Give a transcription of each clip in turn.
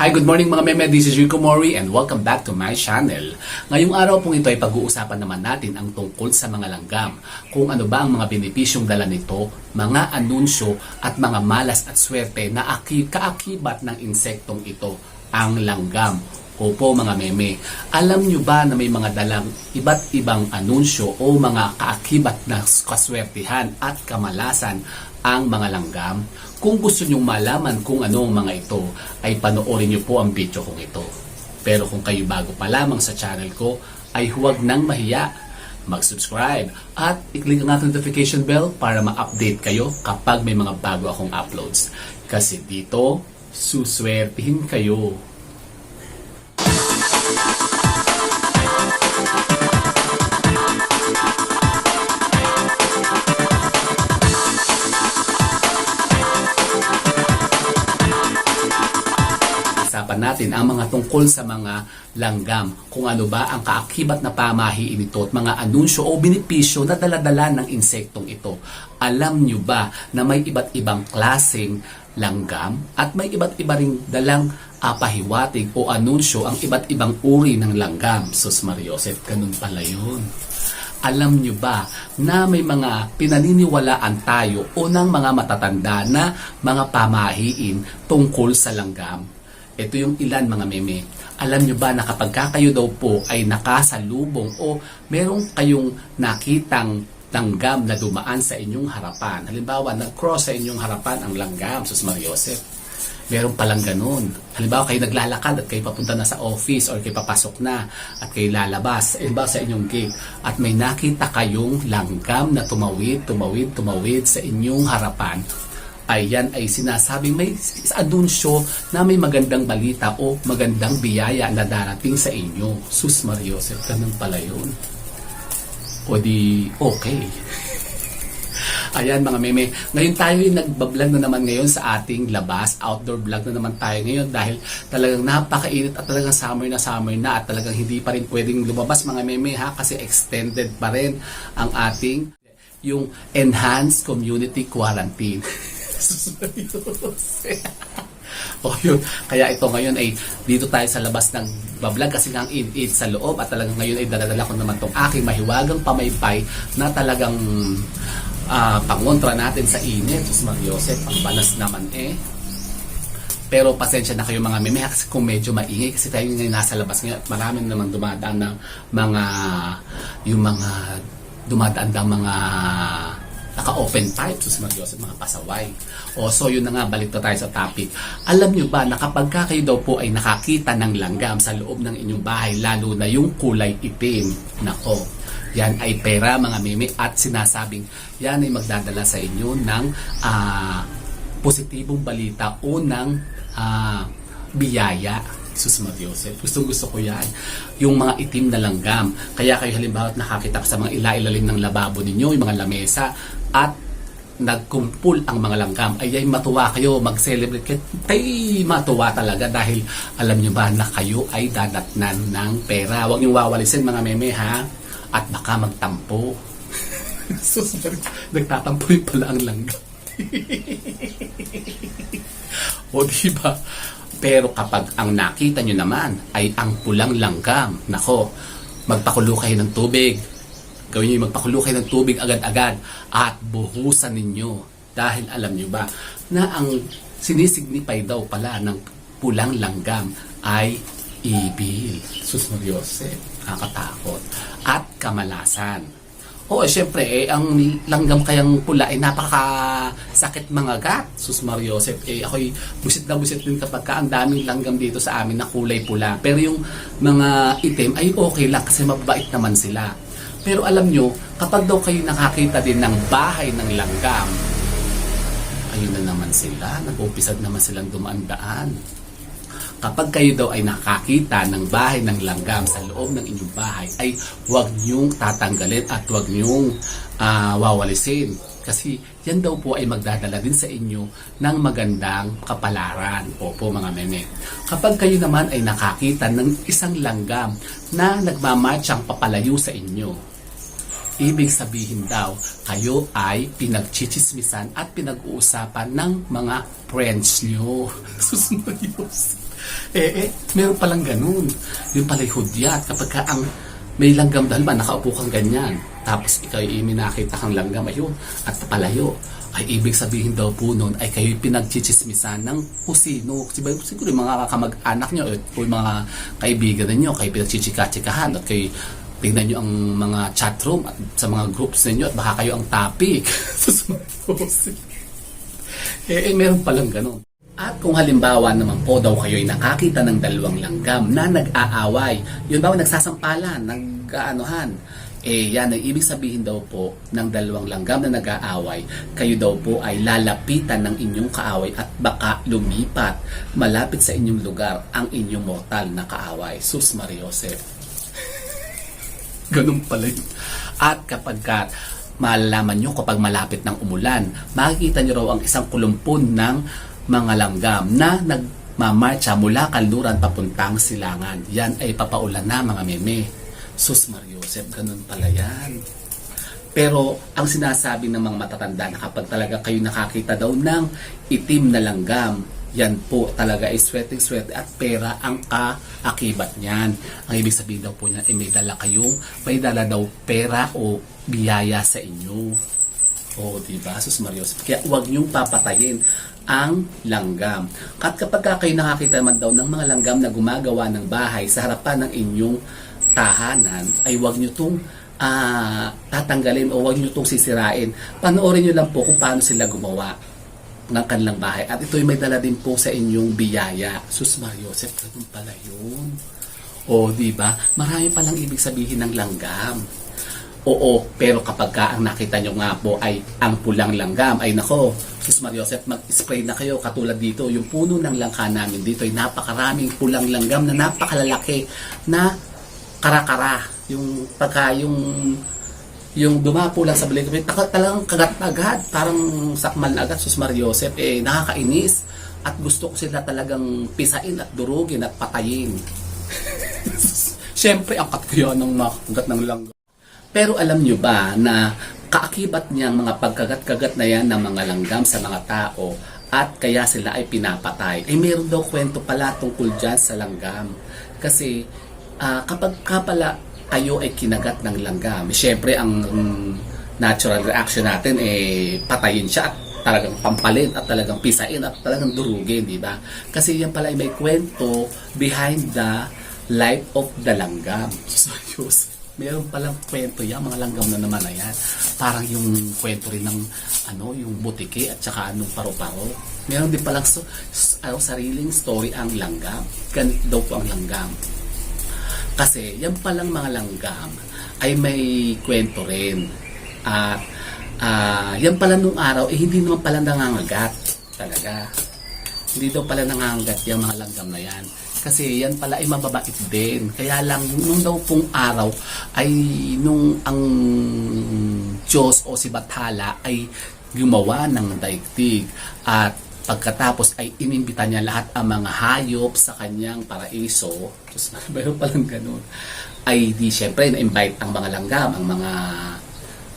Hi, good morning mga meme. This is Rico Mori and welcome back to my channel. Ngayong araw pong ito ay pag-uusapan naman natin ang tungkol sa mga langgam. Kung ano ba ang mga benepisyong dala nito, mga anunsyo at mga malas at swerte na aki kaakibat ng insektong ito, ang langgam. Opo mga meme, alam nyo ba na may mga dalang iba't ibang anunsyo o mga kaakibat na kaswertihan at kamalasan ang mga langgam? Kung gusto nyong malaman kung ano ang mga ito, ay panoorin nyo po ang video kong ito. Pero kung kayo bago pa lamang sa channel ko, ay huwag nang mahiya. Mag-subscribe at i-click ang notification bell para ma-update kayo kapag may mga bago akong uploads. Kasi dito, suswertihin kayo. Usapan natin ang mga tungkol sa mga langgam, kung ano ba ang kaakibat na pamahiin ito at mga anunsyo o benepisyo na daladala ng insektong ito. Alam nyo ba na may iba't ibang klaseng langgam at may iba't iba ring dalang ah, pahiwatig o anunsyo ang iba't ibang uri ng langgam. Sus Mariosep, ganun pala yun. Alam nyo ba na may mga pinaniniwalaan tayo o ng mga matatanda na mga pamahiin tungkol sa langgam? Ito yung ilan mga meme. Alam nyo ba na kapag ka kayo daw po ay nakasalubong o merong kayong nakitang langgam na dumaan sa inyong harapan. Halimbawa, nag-cross sa inyong harapan ang langgam, sus Mariosep. Meron palang ganun. Halimbawa, kayo naglalakad at kayo papunta na sa office or kayo papasok na at kayo lalabas, halimbawa sa inyong gate at may nakita kayong langgam na tumawid, tumawid, tumawid sa inyong harapan ay yan ay sinasabing may anunsyo na may magandang balita o magandang biyaya na darating sa inyo. Sus Mariosep, ganun pala yun. O di, okay. Ayan mga meme, ngayon tayo ay nagbablog na naman ngayon sa ating labas, outdoor vlog na naman tayo ngayon dahil talagang napakainit at talagang summer na summer na at talagang hindi pa rin pwedeng lumabas mga meme ha kasi extended pa rin ang ating yung enhanced community quarantine. o yun, kaya ito ngayon ay dito tayo sa labas ng bablog kasi nga ang init sa loob at talagang ngayon ay daladala ko naman tong aking mahiwagang pamaypay na talagang ah, pangontra natin sa init. Sus Mariosep, ang banas naman eh. Pero pasensya na kayo mga meme kasi kung medyo maingay kasi tayo ngayon nasa labas ngayon at marami naman dumadaan ng mga yung mga dumadaan ng mga naka-open pipe sa mga Diyos, mga pasaway. O so yun na nga, balik tayo sa topic. Alam nyo ba na kapag ka kayo daw po ay nakakita ng langgam sa loob ng inyong bahay, lalo na yung kulay itim, nako, yan ay pera mga meme at sinasabing yan ay magdadala sa inyo ng ah, positibong balita o ng ah, biyaya. Sus Mariosep. Gustong gusto ko yan. Yung mga itim na langgam. Kaya kayo halimbawa nakakita ka sa mga ila-ilalim ng lababo ninyo, yung mga lamesa, at nagkumpul ang mga langgam, ay ay matuwa kayo, mag-celebrate. Tay, matuwa talaga dahil alam nyo ba na kayo ay dadatnan ng pera. Huwag nyo wawalisin mga meme ha. At baka magtampo. Sus, nagtatampo rin pala ang langgam. o diba? Pero kapag ang nakita nyo naman ay ang pulang langgam, nako, magpakulo kayo ng tubig. Gawin yung magpakulo kayo ng tubig agad-agad at buhusan ninyo. Dahil alam nyo ba na ang sinisignify daw pala ng pulang langgam ay ibil. Sus Mariose, nakakatakot. At kamalasan. Oo, eh, syempre, eh, ang langgam kayang pula ay napakasakit mga gat. Sus Mariosep, eh, ako'y busit na busit din kapag ka ang daming langgam dito sa amin na kulay pula. Pero yung mga itim ay okay lang kasi mabait naman sila. Pero alam nyo, kapag daw kayo nakakita din ng bahay ng langgam, ayun na naman sila, nag-umpisad naman silang dumaan-daan. Kapag kayo daw ay nakakita ng bahay ng langgam sa loob ng inyong bahay, ay huwag niyong tatanggalin at huwag niyong ah, wawalisin. Kasi yan daw po ay magdadala din sa inyo ng magandang kapalaran. Opo mga meme. Kapag kayo naman ay nakakita ng isang langgam na nagmamatchang papalayo sa inyo, ibig sabihin daw, kayo ay pinagchichismisan at pinag-uusapan ng mga friends nyo. Susunod eh, eh, meron palang ganun. Yung pala'y hudyat. Kapag ka ang may langgam dahil ba, nakaupo kang ganyan. Tapos ikaw ay minakita kang langgam, ayun, at palayo. Ay ibig sabihin daw po nun ay kayo pinagchichismisan ng kusino. Siguro, siguro yung mga kamag-anak nyo o yung mga kaibigan ninyo, kayo pinagchichika-chikahan at kayo tingnan nyo ang mga chat room at sa mga groups ninyo at baka kayo ang topic. Sa post. eh, eh, meron palang ganun. At kung halimbawa naman po daw kayo'y nakakita ng dalawang langgam na nag-aaway, yun ba nagsasampalan, nag-aanuhan, eh yan ay ibig sabihin daw po ng dalawang langgam na nag-aaway, kayo daw po ay lalapitan ng inyong kaaway at baka lumipat malapit sa inyong lugar ang inyong mortal na kaaway. Sus Mariosep. Ganun pala yun. At kapag ka malalaman nyo kapag malapit ng umulan, makikita nyo raw ang isang kulumpon ng mga langgam na nagmamarcha mula kanluran papuntang silangan. Yan ay papaulan na mga meme. Sus Mariosep, ganun pala yan. Pero ang sinasabi ng mga matatanda na kapag talaga kayo nakakita daw ng itim na langgam, yan po talaga ay swerte-swerte at pera ang kaakibat niyan. Ang ibig sabihin daw po niyan ay may dala kayong, may dala daw pera o biyaya sa inyo. O, di ba? Sus Marios. Kaya huwag niyong papatayin ang langgam. At kapag ka kayo nakakita naman daw ng mga langgam na gumagawa ng bahay sa harapan ng inyong tahanan, ay huwag niyo itong ah, tatanggalin o huwag niyo itong sisirain. Panoorin niyo lang po kung paano sila gumawa ng kanilang bahay. At ito'y may dala din po sa inyong biyaya. Sus Mariosep, ganun pala yun. O, di ba? Marami palang ibig sabihin ng langgam. Oo, pero kapag ka ang nakita nyo nga po ay ang pulang langgam, ay nako, Sus Mariosep, mag-spray na kayo katulad dito. Yung puno ng langka namin dito ay napakaraming pulang langgam na napakalalaki na karakara. Yung pagka yung yung dumapo lang sa balik taka talagang kagat agad parang sakmal na agad sus Mariosep eh nakakainis at gusto ko sila talagang pisain at durugin at patayin Siyempre, ang katkuyo ng makagat ng langgam. Pero alam nyo ba na kaakibat niyang mga pagkagat-kagat na yan ng mga langgam sa mga tao at kaya sila ay pinapatay. Ay meron daw kwento pala tungkol dyan sa langgam. Kasi ah, kapag ka pala kayo ay kinagat ng langgam, syempre ang natural reaction natin eh patayin siya at talagang pampalin at talagang pisain at talagang durugin, di ba? Kasi yan pala ay may kwento behind the life of the langgam. So, Diyos, meron palang kwento yan, mga langgam na naman na yan. Parang yung kwento rin ng ano, yung butike at saka anong paro-paro. Meron din palang so, ano, sariling story ang langgam. Ganito daw po ang langgam. Kasi yan palang mga langgam ay may kwento rin. At ah, yan pala nung araw, eh hindi naman pala nangangagat talaga. Hindi daw pala nangangagat yung mga langgam na yan. Kasi yan pala ay mababait din. Kaya lang, nung daw pong araw, ay nung ang Diyos o si Bathala ay gumawa ng daigdig. At pagkatapos ay inimbita niya lahat ang mga hayop sa kanyang paraiso. Diyos mayroon palang ganun. Ay di syempre na-invite ang mga langgam, ang mga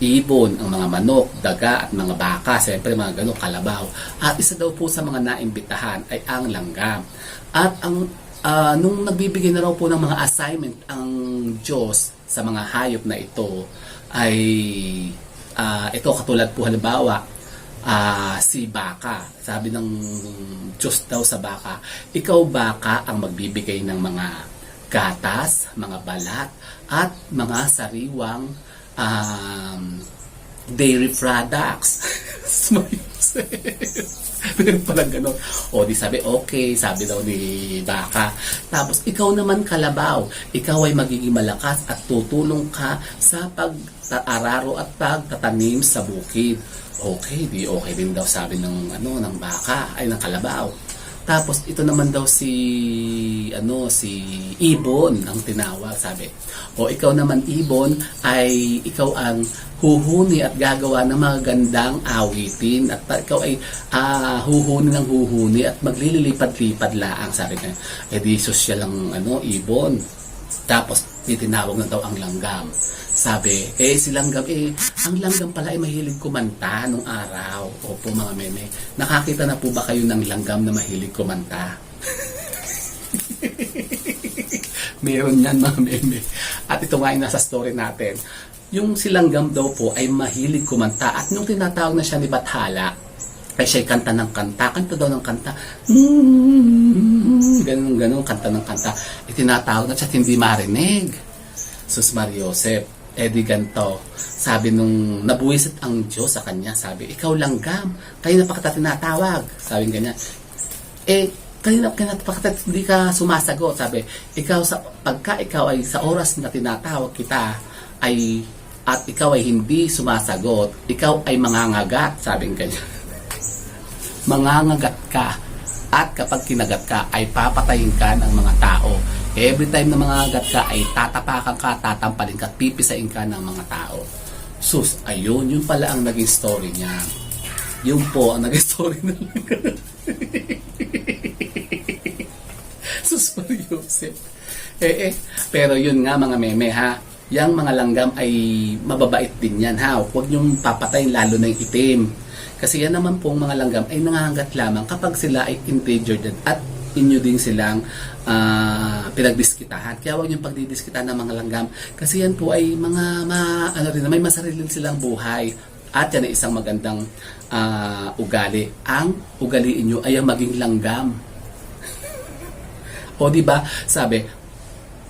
ibon, ang mga manok, daga at mga baka, siyempre mga ganun, kalabaw. At isa daw po sa mga naimbitahan ay ang langgam. At ang ah, nung nagbibigay na raw po ng mga assignment ang Diyos sa mga hayop na ito ay ah, ito katulad po halimbawa ah, si baka. Sabi ng Diyos daw sa baka, ikaw baka ang magbibigay ng mga gatas, mga balat, at mga sariwang um, dairy products. Meron palang gano'n. O di sabi, okay, sabi daw ni Baka. Tapos, ikaw naman kalabaw, ikaw ay magiging malakas at tutulong ka sa pag-araro at pagtatanim sa bukid. Okay, di okay din daw sabi ng ano ng baka ay ng kalabaw. Tapos ito naman daw si ano si Ibon ang tinawag sabi. O ikaw naman Ibon ay ikaw ang huhuni at gagawa ng mga gandang awitin at ikaw ay ah, huhuni ng huhuni at maglilipad-lipad laang sabi niya. Eh di sosyal ang ano Ibon. Tapos titinawag na daw ang langgam. Sabi, eh si langgam, eh ang langgam pala ay mahilig kumanta nung araw. Opo mga meme, nakakita na po ba kayo ng langgam na mahilig kumanta? Meron yan mga meme. At ito nga yung nasa story natin. Yung silanggam daw po ay mahilig kumanta. At nung tinatawag na siya ni Bathala, ay siya'y kanta ng kanta. Kanta daw ng kanta. Mm, ganun, ganun, kanta ng kanta. Itinatawag na siya at hindi marinig. Sus Mariosep, Eddie ganto. Sabi nung nabuwisit ang Diyos sa kanya, sabi, ikaw langgam, kayo na pa kita tinatawag. Sabi ganyan. Eh, kanina kinatapakita hindi ka sumasagot. Sabi, ikaw sa pagka ikaw ay sa oras na tinatawag kita ay at ikaw ay hindi sumasagot, ikaw ay mangangagat, sabi ganyan. Mangangagat ka at kapag kinagat ka ay papatayin ka ng mga tao. Every time na mangangagat ka ay tatapakan ka, tatampalin ka, pipisain ka ng mga tao. Sus, ayun, yun pala ang naging story niya. Yun po ang naging story ng Sus Mariosep. Eh, eh. Pero yun nga mga meme ha. Yang mga langgam ay mababait din yan ha. Huwag niyong papatayin lalo na yung itim. Kasi yan naman pong mga langgam ay nangangagat lamang kapag sila ay endangered at inyo din silang ah, pinagdiskitahan. Kaya huwag niyong pagdidiskitahan ng mga langgam. Kasi yan po ay mga ma, ano rin, may masarili silang buhay. At yan ay isang magandang ah, ugali. Ang ugaliin nyo ay ang maging langgam. O di ba? Sabi,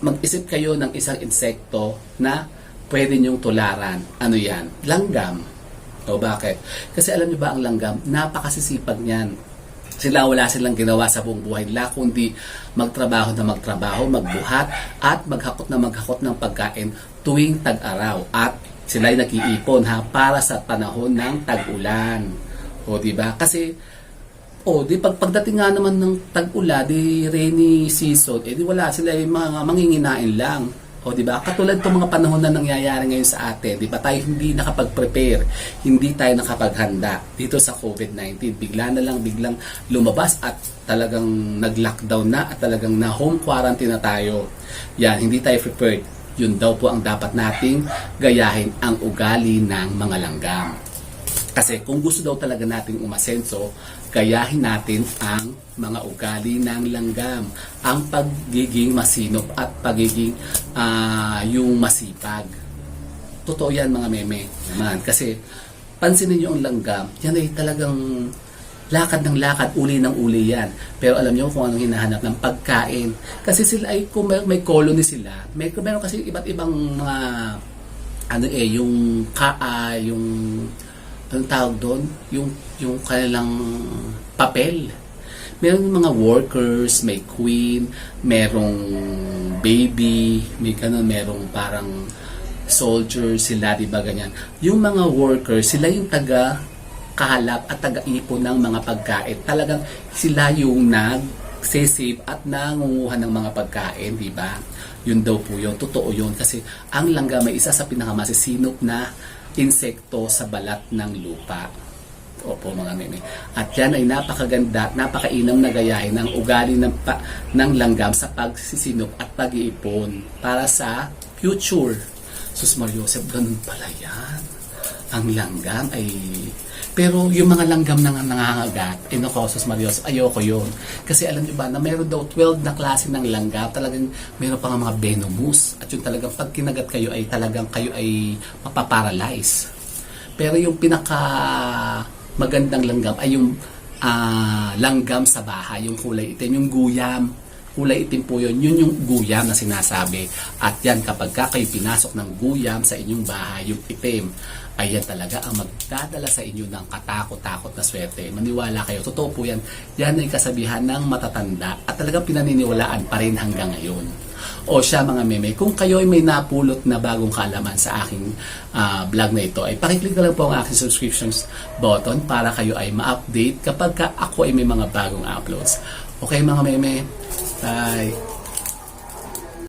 mag-isip kayo ng isang insekto na pwede niyong tularan. Ano yan? Langgam. O bakit? Kasi alam niyo ba ang langgam, napakasisipag niyan. Sila wala silang ginawa sa buong buhay nila kundi magtrabaho na magtrabaho, magbuhat at maghakot na maghakot ng pagkain tuwing tag-araw at sila ay nag-iipon ha para sa panahon ng tag-ulan. O di ba? Kasi o, di pag pagdating nga naman ng tag-ula, di rainy season, eh di wala sila yung mga manginginain lang. O di ba? Katulad itong mga panahon na nangyayari ngayon sa atin, di ba tayo hindi nakapag-prepare, hindi tayo nakapaghanda dito sa COVID-19. Bigla na lang, biglang lumabas at talagang nag-lockdown na at talagang na home quarantine na tayo. Yan, hindi tayo prepared. Yun daw po ang dapat nating gayahin ang ugali ng mga langgam. Kasi kung gusto daw talaga nating umasenso, gayahin natin ang mga ugali ng langgam. Ang pagiging masinop at pagiging ah, yung masipag. Totoo yan mga meme naman. Kasi pansinin nyo ang langgam, yan ay talagang lakad ng lakad, uli ng uli yan. Pero alam nyo kung anong hinahanap ng pagkain. Kasi sila ay, kung may, may colony sila, may, meron kasi iba't ibang mga, ano eh, yung kaa, yung, anong tawag doon? Yung, yung kanilang papel. Meron yung mga workers, may queen, merong baby, may ganun, merong parang soldier sila, di ba ganyan. Yung mga workers, sila yung taga kahalap at taga-ipon ng mga pagkain. Talagang sila yung nag save at nangunguha ng mga pagkain, di ba? Yun daw po yun. Totoo yun. Kasi ang langga may isa sa pinakamasisinop na insekto sa balat ng lupa. Opo mga meme. At yan ay napakaganda, napakainam na gayahin ng ugali ng, pa, ng langgam sa pagsisinop at pag-iipon para sa future. Sus Mariosep, ganun pala yan. Ang langgam ay... Pero yung mga langgam na nangangagat, eh nako, sus Mariosep, ayoko yun. Kasi alam niyo ba na meron daw 12 na klase ng langgam, talagang meron pa nga mga venomous. At yung talagang pag kinagat kayo ay talagang kayo ay mapaparalyze. Pero yung pinaka magandang langgam ay yung ah, langgam sa bahay, yung kulay itim, yung guyam. Kulay itim po yun, yun yung guyam na sinasabi. At yan, kapag ka kayo pinasok ng guyam sa inyong bahay, yung itim, ayan talaga ang magdadala sa inyo ng katakot-takot na swerte. Maniwala kayo, totoo po yan. Yan ay kasabihan ng matatanda at talagang pinaniniwalaan pa rin hanggang ngayon. O siya mga meme, kung kayo ay may napulot na bagong kaalaman sa aking ah, vlog na ito, ay pakiclick na lang po ang aking subscriptions button para kayo ay ma-update kapag ka ako ay may mga bagong uploads. Okay mga meme, bye!